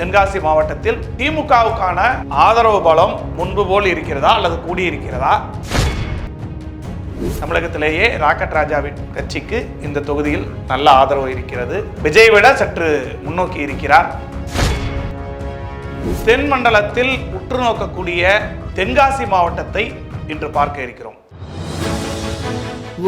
தென்காசி மாவட்டத்தில் திமுகவுக்கான ஆதரவு பலம் முன்பு போல் இருக்கிறதா அல்லது கூடியிருக்கிறதா? தமிழகத்திலேயே ராக்கெட் ராஜாவின் கட்சிக்கு இந்த தொகுதியில் நல்ல ஆதரவு இருக்கிறது. விஜய் விட சற்று முன்னோக்கி இருக்கிறார். தென் மண்டலத்தில் உற்று நோக்கக்கூடிய தென்காசி மாவட்டத்தை இன்று பார்க்க இருக்கிறோம்.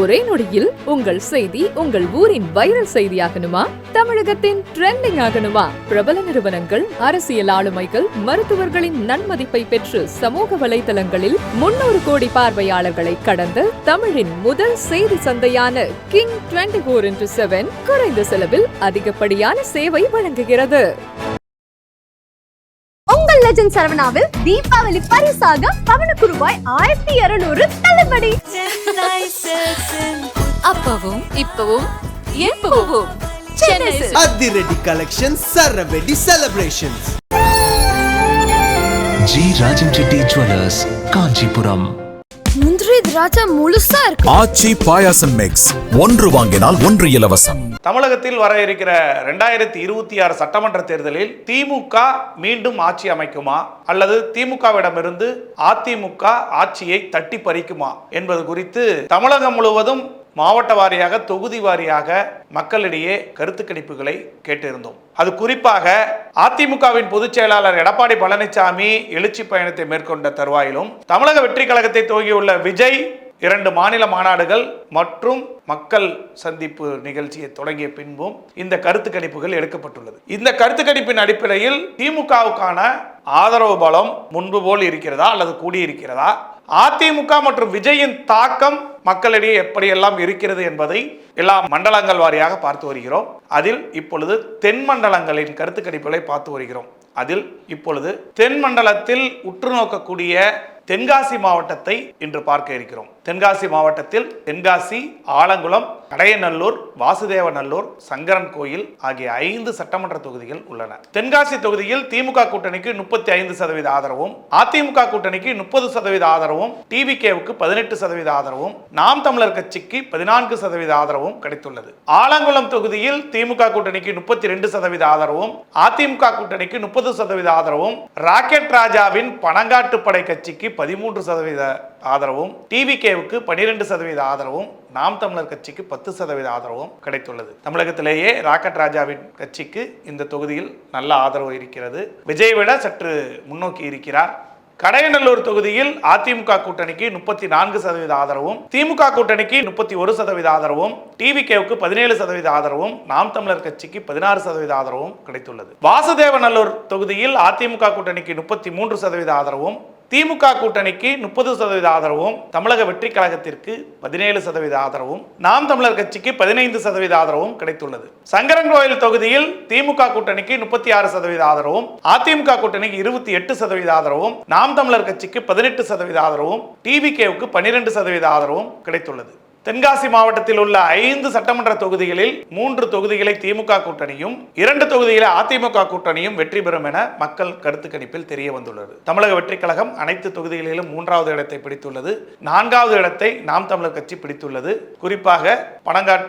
ஒரே நொடியில் உங்கள் செய்தி உங்கள் ஊரின் வைரல் செய்தியாகணுமா? தமிழகத்தின் ட்ரெண்டிங் ஆகணுமா? பிரபல நிறுவனங்கள் அரசியல் ஆளுமைகள் மருத்துவர்களின் நன்மதிப்பை பெற்று சமூக வலைதளங்களில் முன்னூறு கோடி பார்வையாளர்களை கடந்து தமிழின் முதல் செய்தி சந்தையான King twenty four into seven குறைந்த செலவில் அதிகப்படியான சேவை வழங்குகிறது. உங்கள் லெஜண்ட் சரவணாவில் தீபாவளி பரிசாக பவனுக்கு ரூபாய் ஆயிரத்தி இருநூறு தள்ளுபடி. அப்பவும் இப்பவும் எப்பவும் சென்னை சில்க்ஸ். அதிரடி collection சரவெடி celebrations G Rajan Reddy Jewellers Kanchipuram முந்திரி திராட்சை முழுசா இருக்கு. ஆச்சி பாயாசம் மிக்ஸ் ஒன்று வாங்கினால் ஒன்று இலவசம். தமிழகத்தில் வர இருக்கிற ரெண்டாயிரத்தி இருபத்தி ஆறு சட்டமன்ற தேர்தலில் திமுக மீண்டும் ஆட்சி அமைக்குமா? அல்லது திமுகவிடமிருந்து அதிமுக ஆட்சியை தட்டி பறிக்குமா? என்பது குறித்து தமிழகம் முழுவதும் மாவட்ட வாரியாக தொகுதி வாரியாக மக்களிடையே கருத்து கணிப்புகளை கேட்டிருந்தோம். அது குறிப்பாக அதிமுகவின் பொதுச் செயலாளர் எடப்பாடி பழனிசாமி எழுச்சி பயணத்தை மேற்கொண்ட தருவாயிலும் தமிழக வெற்றி கழகத்தை துவங்கியுள்ள விஜய் இரண்டு மாநில மாநாடுகள் மற்றும் மக்கள் சந்திப்பு நிகழ்ச்சியை தொடங்கிய பின்பும் இந்த கருத்து கணிப்புகள் எடுக்கப்பட்டுள்ளது. இந்த கருத்து கணிப்பின் அடிப்படையில் திமுகவுக்கான ஆதரவு பலம் முன்பு போல் இருக்கிறதா அல்லது கூடியிருக்கிறதா அதிமுக மற்றும் விஜயின் தாக்கம் மக்களிடையே எப்படியெல்லாம் இருக்கிறது என்பதை எல்லா மண்டலங்கள் வாரியாக பார்த்து வருகிறோம். அதில் இப்பொழுது தென் மண்டலங்களின் கருத்து கணிப்புகளை பார்த்து வருகிறோம். அதில் இப்பொழுது தென் மண்டலத்தில் உற்று நோக்கக்கூடிய தென்காசி மாவட்டத்தை இன்று பார்க்க இருக்கிறோம். தென்காசி மாவட்டத்தில் தென்காசி ஆலங்குளம் கடையநல்லூர் வாசுதேவநல்லூர் சங்கரன் கோயில் ஆகிய ஐந்து சட்டமன்ற தொகுதிகள் உள்ளன. தென்காசி தொகுதியில் திமுக கூட்டணிக்கு முப்பத்தி ஐந்து சதவீத ஆதரவும் அதிமுக கூட்டணிக்கு முப்பது சதவீத ஆதரவும் டிவிகேவுக்கு பதினெட்டு சதவீத ஆதரவும் நாம் தமிழர் கட்சிக்கு பதினான்கு சதவீத ஆதரவும் கிடைத்துள்ளது. ஆலங்குளம் தொகுதியில் திமுக கூட்டணிக்கு முப்பத்தி ரெண்டு சதவீத ஆதரவும் அதிமுக கூட்டணிக்கு முப்பது சதவீத ஆதரவும் ராக்கெட் ராஜாவின் பனங்காட்டுப்படை கட்சிக்கு பதிமூன்று சதவீத ஆதரவும் டிவிகேவுக்கு பனிரெண்டு சதவீத ஆதரவும் நாம் தமிழர் கட்சிக்கு பத்து சதவீத ஆதரவும் கிடைத்துள்ளது. தமிழகத்திலேயே ராக்கெட் ராஜாவின் கட்சிக்கு இந்த தொகுதியில் நல்ல ஆதரவு இருக்கிறது. விஜய் விட சற்று முன்னோக்கி இருக்கிறார். கடையநல்லூர் தொகுதியில் அதிமுக கூட்டணிக்கு முப்பத்தி நான்கு சதவீத ஆதரவும் திமுக கூட்டணிக்கு முப்பத்தி ஒரு சதவீத ஆதரவும் டிவிகேவுக்கு பதினேழு சதவீத ஆதரவும் நாம் தமிழர் கட்சிக்கு பதினாறு சதவீத ஆதரவும் கிடைத்துள்ளது. வாசுதேவநல்லூர் தொகுதியில் அதிமுக கூட்டணிக்கு முப்பத்தி மூன்று சதவீத ஆதரவும் திமுக கூட்டணிக்கு முப்பது சதவீத ஆதரவும் தமிழக வெற்றி கழகத்திற்கு பதினேழு சதவீத ஆதரவும் நாம் தமிழர் கட்சிக்கு பதினைந்து சதவீத ஆதரவும் கிடைத்துள்ளது. சங்கரன் கோயில் தொகுதியில் திமுக கூட்டணிக்கு முப்பத்தி ஆறு சதவீத ஆதரவும் அதிமுக கூட்டணிக்கு இருபத்தி எட்டு சதவீத ஆதரவும் நாம் தமிழர் கட்சிக்கு பதினெட்டு சதவீத ஆதரவும் டிவிகேவுக்கு பன்னிரெண்டு சதவீத ஆதரவும் கிடைத்துள்ளது. தென்காசி மாவட்டத்தில் உள்ள ஐந்து சட்டமன்ற தொகுதிகளில் மூன்று தொகுதிகளை திமுக கூட்டணியும் இரண்டு தொகுதிகளை அதிமுக கூட்டணியும் வெற்றி பெறும் என மக்கள் கருத்து கணிப்பில் தெரிய வந்துள்ளது. தமிழக வெற்றிக் கழகம் அனைத்து தொகுதிகளிலும் மூன்றாவது இடத்தை பிடித்துள்ளது. நான்காவது இடத்தை நாம் தமிழர் கட்சி பிடித்துள்ளது. குறிப்பாக பனங்காட்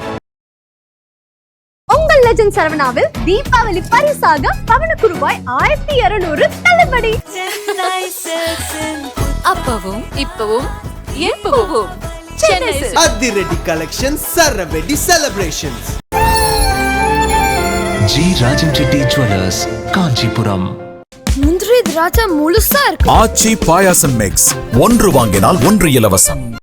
லெஜண்ட் சரவணாவில் தீபாவளி பரிசாக பவனுக்கு ரூபாய் ஆயிரத்தி இருநூறு தள்ளுபடி. அப்பவும் இப்பவும் எப்பவும். அதிரடி collection சரவெடி celebrations G Rajan Reddy Jewellers Kanchipuram. முந்திரி திராட்சை முழுசா இருக்கு. ஆச்சி பாயாசம் மிக்ஸ் ஒன்று வாங்கினால் ஒன்று இலவசம்.